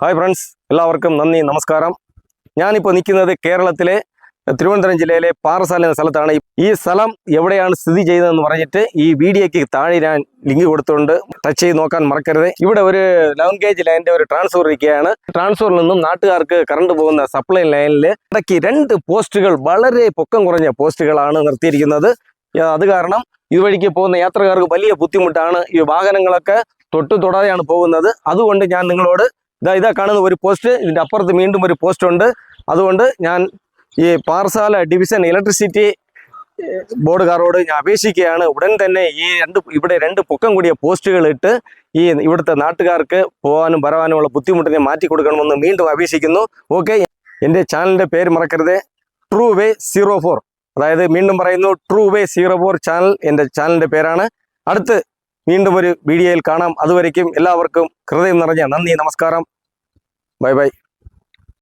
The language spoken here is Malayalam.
ഹായ് ഫ്രണ്ട്സ് എല്ലാവർക്കും നന്ദി നമസ്കാരം. ഞാനിപ്പോൾ നിൽക്കുന്നത് കേരളത്തിലെ തിരുവനന്തപുരം ജില്ലയിലെ പാറസാല എന്ന സ്ഥലത്താണ്. ഈ സ്ഥലം എവിടെയാണ് സ്ഥിതി ചെയ്യുന്നതെന്ന് പറഞ്ഞിട്ട് ഈ വീഡിയോയ്ക്ക് താഴെ ഞാൻ ലിങ്ക് കൊടുത്തുകൊണ്ട് ടച്ച് ചെയ്ത് നോക്കാൻ മറക്കരുത്. ഇവിടെ ഒരു ലെവൻ ഗേജ് ലൈന്റെ ഒരു ട്രാൻസ്ഫോർ ഇരിക്കുകയാണ്. ട്രാൻസ്ഫോറിൽ നിന്നും നാട്ടുകാർക്ക് കറണ്ട് പോകുന്ന സപ്ലൈ ലൈനിൽ ഇടയ്ക്ക് രണ്ട് പോസ്റ്റുകൾ വളരെ പൊക്കം കുറഞ്ഞ പോസ്റ്റുകളാണ് നിർത്തിയിരിക്കുന്നത്. അത് കാരണം ഇതുവഴിക്ക് പോകുന്ന യാത്രക്കാർക്ക് വലിയ ബുദ്ധിമുട്ടാണ്. ഈ വാഹനങ്ങളൊക്കെ തൊട്ടു തൊടാതെയാണ് പോകുന്നത്. അതുകൊണ്ട് ഞാൻ നിങ്ങളോട് ഇതാ ഇതാ കാണുന്ന ഒരു പോസ്റ്റ് ഇതിന്റെ അപ്പുറത്ത് വീണ്ടും ഒരു പോസ്റ്റ് ഉണ്ട്. അതുകൊണ്ട് ഞാൻ ഈ പാറശാല ഡിവിഷൻ ഇലക്ട്രിസിറ്റി ബോർഡുകാരോട് ഞാൻ അപേക്ഷിക്കുകയാണ്. ഉടൻ തന്നെ ഈ രണ്ട് ഇവിടെ രണ്ട് പൊക്കം കൂടിയ പോസ്റ്റുകൾ ഇട്ട് ഈ ഇവിടുത്തെ നാട്ടുകാർക്ക് പോകാനും വരാനുമുള്ള ബുദ്ധിമുട്ടിനെ മാറ്റി കൊടുക്കണമെന്ന് വീണ്ടും അപേക്ഷിക്കുന്നു. ഓക്കെ എന്റെ ചാനലിന്റെ പേര് മറക്കരുത്. ട്രൂ വേ സീറോ ഫോർ അതായത് വീണ്ടും പറയുന്നു true way zero four channel എന്റെ ചാനലിന്റെ പേരാണ്. അടുത്ത് വീണ്ടും ഒരു വീഡിയോയിൽ കാണാം. അതുവരയ്ക്കും എല്ലാവർക്കും ഹൃദയം നിറഞ്ഞ നന്ദി നമസ്കാരം. Bye bye.